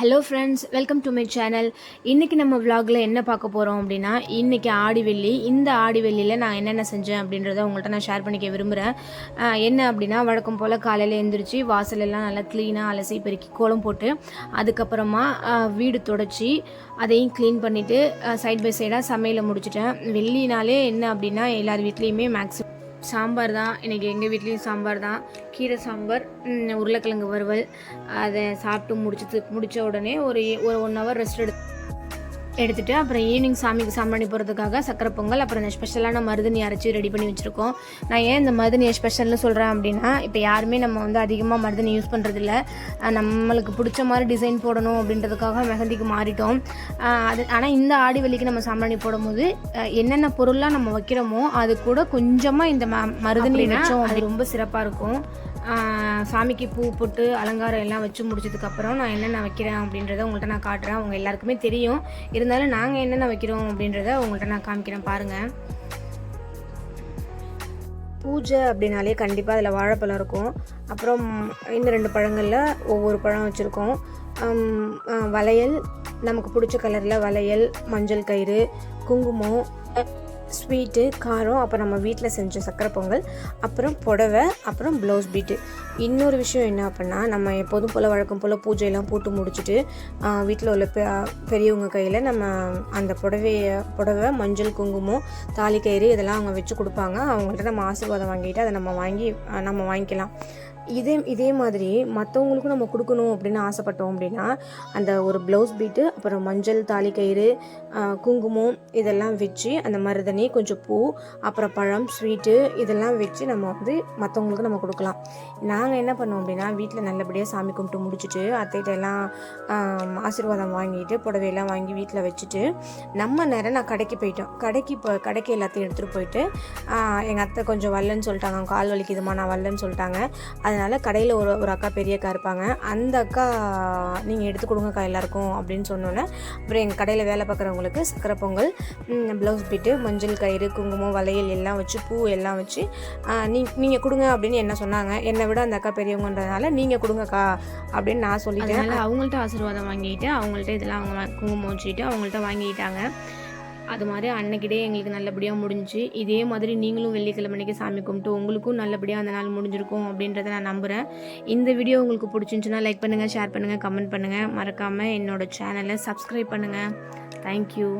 Hello friends welcome to my channel இன்றைக்கி நம்ம vlogல என்ன பார்க்க போகிறோம் அப்படின்னா இன்றைக்கி ஆடி வெள்ளி இந்த ஆடி வெள்ளியில் நான் என்னென்ன செஞ்சேன் அப்படின்றத உங்கள்கிட்ட நான் ஷேர் பண்ணிக்க விரும்புகிறேன் என்ன அப்படின்னா வழக்கம் போல் காலையில் எழுந்திரிச்சு வாசலெல்லாம் நல்லா க்ளீனாக அலசி பெருக்கி கோலம் போட்டு அதுக்கப்புறமா வீடு தொடச்சி அதையும் க்ளீன் பண்ணிவிட்டு சைட் பை சைடாக சமையலை முடிச்சிட்டேன். வெள்ளினாலே என்ன அப்படின்னா எல்லார் வீட்லேயுமே மேக்ஸிமம் சாம்பார் தான். இன்றைக்கி எங்கள் வீட்லேயும் சாம்பார் தான். கீரை சாம்பார் உருளைக்கிழங்கு வறுவல் அதை சாப்பிட்டு முடிச்சது முடித்த உடனே ஒரு ஒரு ஒன் ஹவர் ரெஸ்ட் எடுத்து எடுத்துட்டு அப்புறம் ஈவினிங் சாமிக்கு சாம்பிராணி போகிறதுக்காக சக்கரை பொங்கல் அப்புறம் இந்த ஸ்பெஷலான மருதனி அரைச்சி ரெடி பண்ணி வச்சுருக்கோம். நான் ஏன் இந்த மருதனியை ஸ்பெஷல்னு சொல்கிறேன் அப்படின்னா இப்போ யாருமே நம்ம வந்து அதிகமாக மருதனி யூஸ் பண்ணுறதில்ல நம்மளுக்கு பிடிச்ச மாதிரி டிசைன் போடணும் அப்படின்றதுக்காக மெஹந்திக்கு மாறிட்டோம். அது ஆனால் இந்த ஆடி வெள்ளிக்கு நம்ம சாம்பிராணி போடும்போது என்னென்ன பொருள்லாம் நம்ம வைக்கிறோமோ அது கூட கொஞ்சமாக இந்த ம மருதனி வச்சோம் அது ரொம்ப சிறப்பாக இருக்கும். சாமிக்கு பூ போட்டு அலங்காரம் எல்லாம் வச்சு முடிச்சதுக்கப்புறம் நான் என்னென்ன வைக்கிறேன் அப்படின்றத உங்கள்கிட்ட நான் காட்டுறேன். அவங்க எல்லாருக்குமே தெரியும். இருந்தாலும் நாங்கள் என்னென்ன வைக்கிறோம் அப்படின்றத உங்கள்கிட்ட நான் காமிக்கிறேன். பாருங்கள் பூஜை அப்படின்னாலே கண்டிப்பாக அதில் வாழைப்பழம் இருக்கும். அப்புறம் இந்த ரெண்டு பழங்களில் ஒவ்வொரு பழம் வச்சுருக்கோம். வளையல். நமக்கு பிடிச்ச கலரில் வளையல் மஞ்சள் கயிறு குங்குமம் ஸ்வீட்டு காரம் அப்புறம் நம்ம வீட்டில் செஞ்ச சக்கரை பொங்கல் அப்புறம் புடவை அப்புறம் ப்ளவுஸ் பீட்டு இன்னொரு விஷயம் என்ன அப்படின்னா நம்ம எப்போதும் போல் வழக்கம் போல் பூஜையெல்லாம் போட்டு முடிச்சுட்டு வீட்டில் உள்ள பெ பெரியவங்க கையில் நம்ம அந்த புடவையை புடவை மஞ்சள் குங்குமம் தாலி கயிறு இதெல்லாம் அவங்க வச்சு கொடுப்பாங்க. அவங்கள்ட்ட நம்ம ஆசீர்வாதம் வாங்கிட்டு அதை நம்ம வாங்கி நம்ம வாங்கிக்கலாம். இதே இதே மாதிரி மற்றவங்களுக்கும் நம்ம கொடுக்கணும் அப்படின்னு ஆசைப்பட்டோம் அப்படின்னா அந்த ஒரு ப்ளவுஸ் பீட்டு அப்புறம் மஞ்சள் தாலி கயிறு குங்குமம் இதெல்லாம் வச்சு அந்த பண்ணி கொஞ்சம் பூ அப்புறம் பழம் ஸ்வீட்டு இதெல்லாம் வச்சு நம்ம வந்து மற்றவங்களுக்கு நம்ம கொடுக்கலாம். நாங்கள் என்ன பண்ணோம் அப்படின்னா வீட்டில் நல்லபடியாக சாமி கும்பிட்டு முடிச்சுட்டு அத்தைகிட்ட எல்லாம் ஆசீர்வாதம் வாங்கிட்டு புடவையெல்லாம் வாங்கி வீட்டில் வச்சுட்டு நம்ம நேரம் நான் கடைக்கு போயிட்டோம். கடைக்கு இப்போ கடைக்கு எல்லாத்தையும் எடுத்துகிட்டு போயிட்டு எங்கள் அத்தை கொஞ்சம் வரலன்னு சொல்லிட்டாங்க. கால் வலிக்குதுமா நான் வரலன்னு சொல்லிட்டாங்க. அதனால் கடையில் ஒரு ஒரு அக்கா பெரிய அக்கா இருப்பாங்க. அந்த அக்கா நீங்கள் எடுத்து கொடுங்கக்கா எல்லாருக்கும் அப்படின்னு சொன்னோன்னே அப்புறம் எங்கள் கடையில் வேலை பார்க்குறவங்களுக்கு சக்கரை பொங்கல் ப்ளவுஸ் பிட்டு மஞ்சள் கயிறு குங்குமம் வளையல் எல்லாம் வச்சு பூ எல்லாம் வச்சு நீ நீங்கள் கொடுங்க அப்படின்னு என்ன சொன்னாங்க. என்னை விட அந்த அக்கா பெரியவங்கன்றதுனால நீங்கள் கொடுங்கக்கா அப்படின்னு நான் சொல்லிட்டேன். அதனால் அவங்கள்ட்ட ஆசீர்வாதம் வாங்கிட்டு அவங்கள்ட்ட இதெல்லாம் அவங்க குங்குமம் வச்சுட்டு அவங்கள்ட்ட வாங்கிட்டாங்க. அது மாதிரி அன்னைக்கிட்டே எங்களுக்கு நல்லபடியாக முடிஞ்சுச்சு இதே மாதிரி நீங்களும் வெள்ளிக்கிழமைக்கு சாமி கும்பிட்டு உங்களுக்கும் நல்லபடியாக அந்த நாள் முடிஞ்சிருக்கும் அப்படின்றத நான் நம்புகிறேன் இந்த வீடியோ உங்களுக்கு பிடிச்சிருந்துச்சுன்னா லைக் பண்ணுங்கள் ஷேர் பண்ணுங்கள் கமெண்ட் பண்ணுங்கள் மறக்காமல் என்னோட சேனலை சப்ஸ்கிரைப் பண்ணுங்கள் தேங்க்யூ